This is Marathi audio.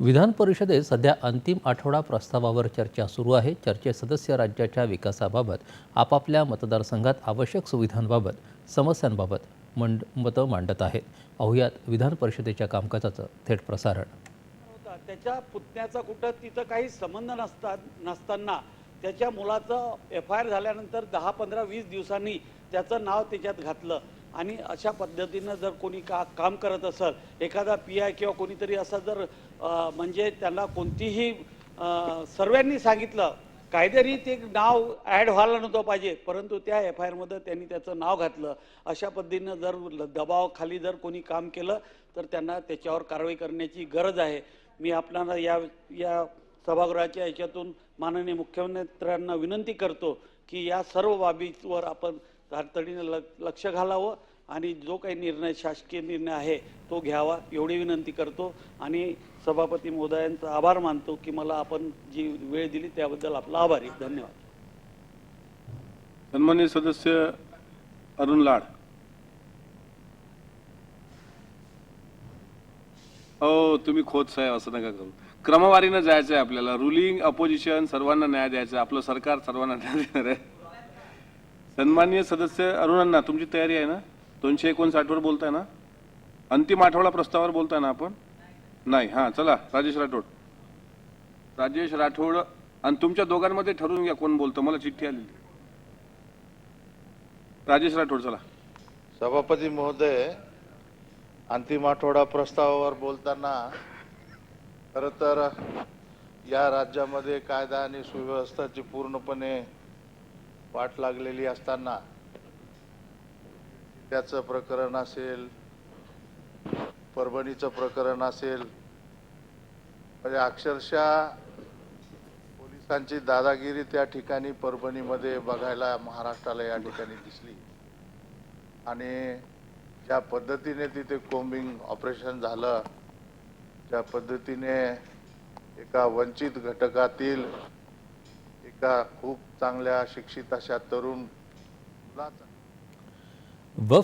विधान परिषदेत सध्या अंतिम आठवडा प्रस्तावावर चर्चा सुरू आहे. चर्चेत सदस्य राज्याच्या विकासाबाबत आपापल्या मतदारसंघात आवश्यक सुविधांबाबत समस्यांबाबत मंड मतं मांडत आहेत. पाहुयात विधान परिषदेच्या कामकाजाचं थेट प्रसारण. होता त्याच्या पुतण्याचा कुठं तिथं काही संबंध नसतात नसताना त्याच्या मुलाचं एफ आय आर झाल्यानंतर दहा पंधरा वीस दिवसांनी त्याचं नाव त्याच्यात घातलं. आणि अशा पद्धतीनं जर कोणी का काम करत असेल एखादा पी आय किंवा कोणीतरी असं जर म्हणजे त्यांना कोणतीही सर्वांनी सांगितलं कायदेरी ते नाव ॲड व्हायला नव्हतं पाहिजे परंतु त्या एफ आय आरमध्ये त्यांनी त्याचं नाव घातलं. अशा पद्धतीनं जर ल- दबावाखाली जर कोणी काम केलं तर त्यांना त्याच्यावर कारवाई करण्याची गरज आहे. मी आपल्याला या या सभागृहाच्या याच्यातून माननीय मुख्यमंत्र्यांना विनंती करतो की या सर्व बाबीवर आपण तातडीनं ल लक्ष घालावं आणि जो काही निर्णय शासकीय निर्णय आहे तो घ्यावा. एवढी विनंती करतो आणि सभापती महोदयांचा आभार मानतो की मला आपण जी वेळ दिली त्याबद्दल आपला आभारी धन्यवाद. सन्मान्य सदस्य अरुण लाड. हो तुम्ही खोत साहेब असं नका करू. क्रमवारीनं जायचं आहे आपल्याला. रुलिंग अपोजिशन सर्वांना न्याय द्यायचा आहे. आपलं सरकार सर्वांना न्याय देणार आहे. सन्माननीय सदस्य अरुणांना तुमची तयारी आहे ना? दोनशे एकोणसाठवर बोलताय ना? अंतिम आठवडा प्रस्तावावर बोलताय ना आपण? नाही. हां चला राजेश राठोड. राजेश राठोड आणि तुमच्या दोघांमध्ये ठरवून घ्या कोण बोलतं. मला चिठ्ठी आलेली. राजेश राठोड चला. सभापती महोदय अंतिम आठवडा प्रस्तावावर बोलताना खरं तर या राज्यामध्ये कायदा आणि सुव्यवस्थाची पूर्णपणे वाट लागलेली असताना त्याचं प्रकरण असेल परभणीचं प्रकरण असेल म्हणजे अक्षरशः पोलिसांची दादागिरी त्या ठिकाणी परभणीमध्ये बघायला महाराष्ट्राला या ठिकाणी दिसली. आणि ज्या पद्धतीने तिथे कोम्बिंग ऑपरेशन झालं ज्या पद्धतीने एका वंचित घटकातील एका खूप चांगल्या शिक्षित अशा तरुण वफ